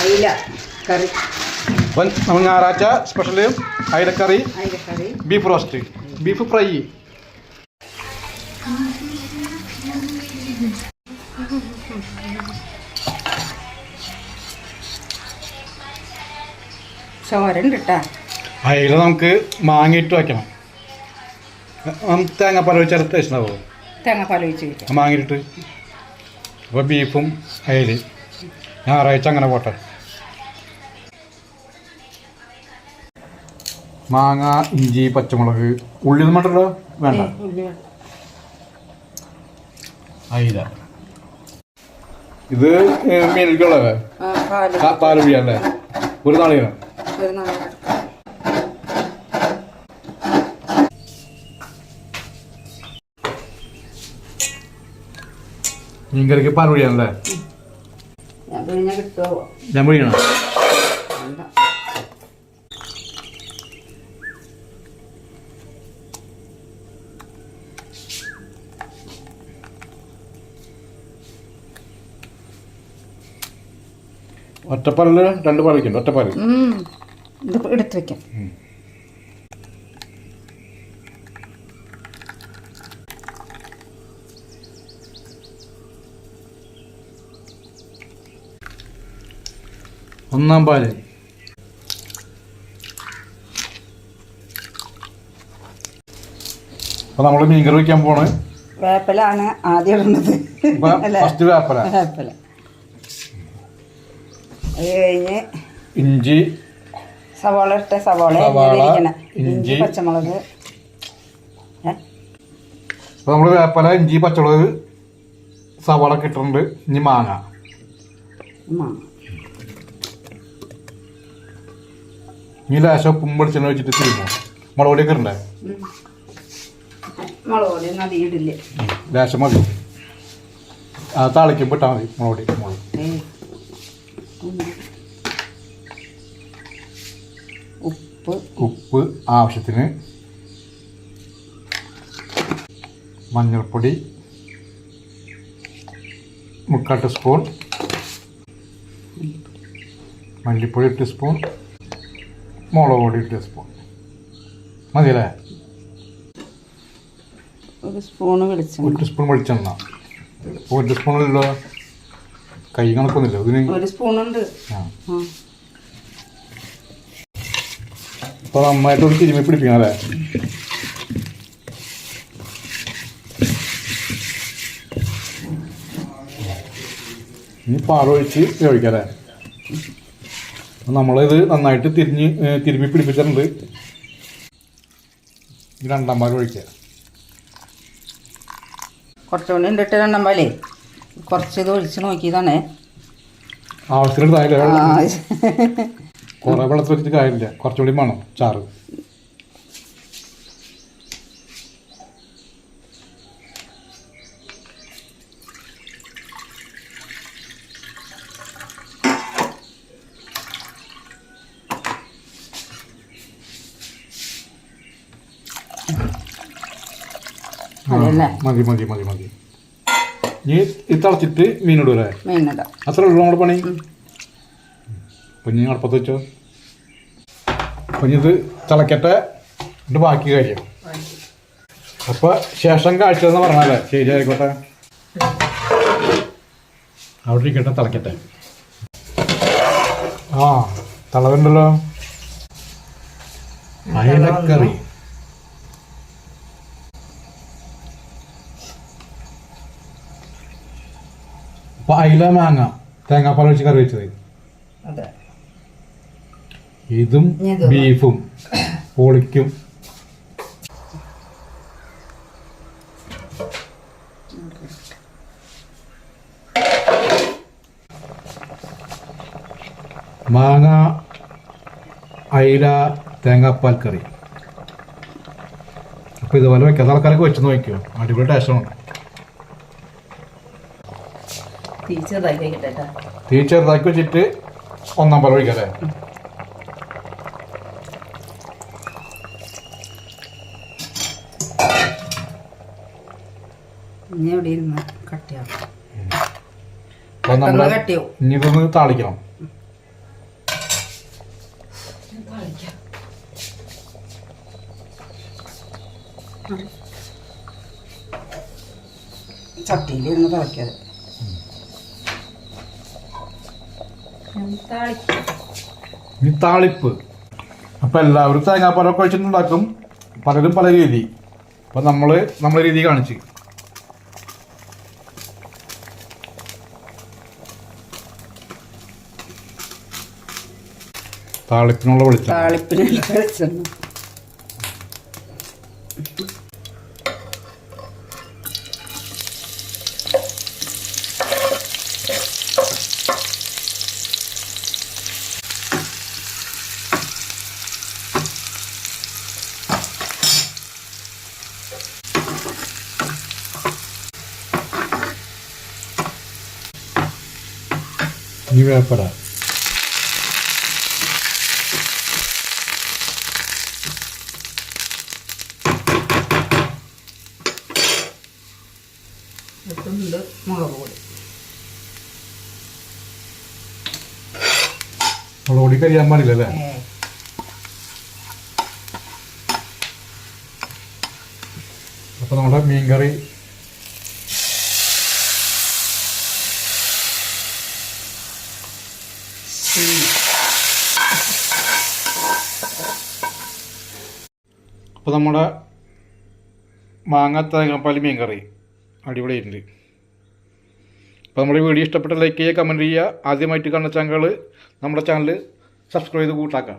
അയില കറി. അപ്പം നമ്മൾ ഞായറാഴ്ച സ്പെഷ്യൽ അയിലക്കറി അയിലക്കറി. ബീഫ് റോസ്റ്റ് ബീഫ് ഫ്രൈ ചോരണ്ട് കേട്ടാ അയില നമുക്ക് മാങ്ങിട്ട് വയ്ക്കണം. തേങ്ങാപ്പാൽ ഒഴിച്ചാൽ ടേസ്റ്റ് ഉണ്ടാവുമോ? തേങ്ങാപ്പാൽ ഒഴിച്ച് വയ്ക്കാം മാങ്ങിയിട്ട്. അപ്പോൾ ബീഫും അയിൽ ഞായറാഴ്ച അങ്ങനെ പോട്ടെ. മാങ്ങ ഇഞ്ചി പച്ചമുളക്. ഉള്ളി ഒന്നും വേണ്ടല്ലോ വേണ്ട. അയില. ഇത് മീനിക്കുള്ളവേ പാൽ പാൽ. പാലൊഴിയല്ലേ ഒരു നാളികരം. മീൻകറിക്ക് പിന്നെ കിട്ടുമോ ഞാൻ പൊഴിയണം വേണ്ട ഒറ്റപ്പാലിൽ രണ്ട് പാലിക്കുണ്ട് ഒറ്റപ്പാലി. ഇത് എടുത്ത് വെക്കാം. ഒന്നാം പാൽ. അപ്പൊ നമ്മൾ മീൻകറി വെക്കാൻ പോണ്. വേപ്പലാണ് ആദ്യം ഇടുന്നത് ഫസ്റ്റ് വേപ്പല. വേപ്പില. അത് കഴിഞ്ഞ് ഇഞ്ചി സവാള ഇട്ട സവാള ഇഞ്ചി. പച്ചമുളക്. നമ്മൾ വേപ്പല ഇഞ്ചി പച്ചമുളക് സവാള കിട്ടുന്നുണ്ട് ഇനി മാങ്ങ. ഇനി ലേശം ഉപ്പും വെളിച്ചെണ്ണ വെച്ചിട്ട് തിരുമോ മുളക് പൊടിയൊക്കെ ഉണ്ടേ. മുളക് പൊടി അധികം ഇടില്ല. ലേശം മതി. ആ താളിക്കുമ്പോൾ ഇട്ടാൽ മതി. മുളക് പൊടി മുളക്. ഉപ്പ് ഉപ്പ് ആവശ്യത്തിന് മഞ്ഞൾപ്പൊടി മുക്കാൽ ടീസ്പൂൺ മല്ലിപ്പൊടി ഒരു ടീസ്പൂൺ മുളക് പൊടി ഒരു ടീസ്പൂൺ. മതിയല്ലേ? ഒരു ഒരു വെളിച്ചെണ്ണ. ടീസ്പൂൺ വെളിച്ചെണ്ണ. ഒരു ടീസ്പൂണല്ലോ കൈ കണക്കൊന്നുമില്ല. ഇതിന് ഒരു സ്പൂണുണ്ട്. ആ ആ അപ്പോൾ നന്നായിട്ട് ഒരു തിരുമ്മി പിടിപ്പിക്കണം അല്ലേ? ഇനി പാറൊഴിച്ച് ഉപയോഗിക്കാം അല്ലേ? നമ്മളിത് നന്നായിട്ട് തിരിഞ്ഞ് തിരുമ്മി പിടിപ്പിച്ചിട്ടുണ്ട്. രണ്ടാം പാൽ ഒഴിക്കുക. കുറച്ചുകൂടി ഉണ്ടിട്ട് രണ്ടാം പാലേ? കുറച്ച് ഇത് ഒഴിച്ച് നോക്കിയതാണേ. ആവശ്യത്തിന് കുറേ വെള്ളത്തിൽ വെച്ചിട്ട് കാര്യമില്ല. കുറച്ചുകൂടി വേണം ചാറ്? മതി മതി മതി മതി. നീ ഇത്തളച്ചിട്ട് മീനിടൂലേ മീനിടാം അത്ര ഉള്ളൂ നമ്മുടെ പണി? അപ്പം ഇനി അടുപ്പത്ത് വെച്ചോ. കുഞ്ഞിത് തിളക്കട്ടെ. എന്നിട്ട് ബാക്കി കഴിയും. അപ്പോൾ ശേഷം കാഴ്ച എന്ന് പറഞ്ഞാലേ ശരി ആയിക്കോട്ടെ. അവിടെ ഇരിക്കട്ടെ തിളക്കട്ടെ. ആ തിളവുണ്ടല്ലോ. അയലക്കറി. അപ്പൊ അയില മാങ്ങ തേങ്ങാപ്പാൽ വെച്ച് കറി വെച്ചത്. അതെ. ഇതും ബീഫും പൊളിക്കും. മാങ്ങ അയില തേങ്ങാപ്പാൽ കറി. അപ്പൊ ഇതുപോലെ വെക്കാത്ത ആൾക്കാരൊക്കെ വെച്ച് നോക്കിയോ അടിപൊളി ടേസ്റ്റാണ് തീ ചെറുതാക്കി ഇതാക്കി വെച്ചിട്ട് ഒന്നാം ഒഴിക്കാം അല്ലേ ഇനി അവിടെ താളിക്കണം. ചട്ടിയിലിരുന്ന് തിളക്കിയത് ഇനി താളിപ്പ്. അപ്പോൾ എല്ലാവരും തേങ്ങാപ്പാലൊക്കെ കഴിച്ചിട്ടുണ്ടാക്കും പലരും പല രീതി. അപ്പോൾ നമ്മൾ നമ്മളെ രീതി കാണിച്ചു. താളിപ്പിനുള്ള വെളിച്ചം താളിപ്പിനുള്ള വെളിച്ചെണ്ണ. ഇനി വേപ്പര ഇട്ടുണ്ട് മുളക് പൊടി. മുളക് പൊടി കരിയാൻ പാടില്ല അല്ലേ? അപ്പോൾ നമ്മുടെ മീൻകറി അപ്പോൾ നമ്മുടെ മാങ്ങ തേങ്ങാപ്പാൽ മീൻകറി. അടിപൊളിയായിട്ടുണ്ട്. അപ്പോൾ നമ്മുടെ വീഡിയോ ഇഷ്ടപ്പെട്ട ലൈക്ക് ചെയ്യുക കമന്റ് ചെയ്യുക. ആദ്യമായിട്ട് കാണുന്ന ചാനൽ നമ്മുടെ ചാനൽ സബ്സ്ക്രൈബ് ചെയ്ത് കൂട്ടാക്കാം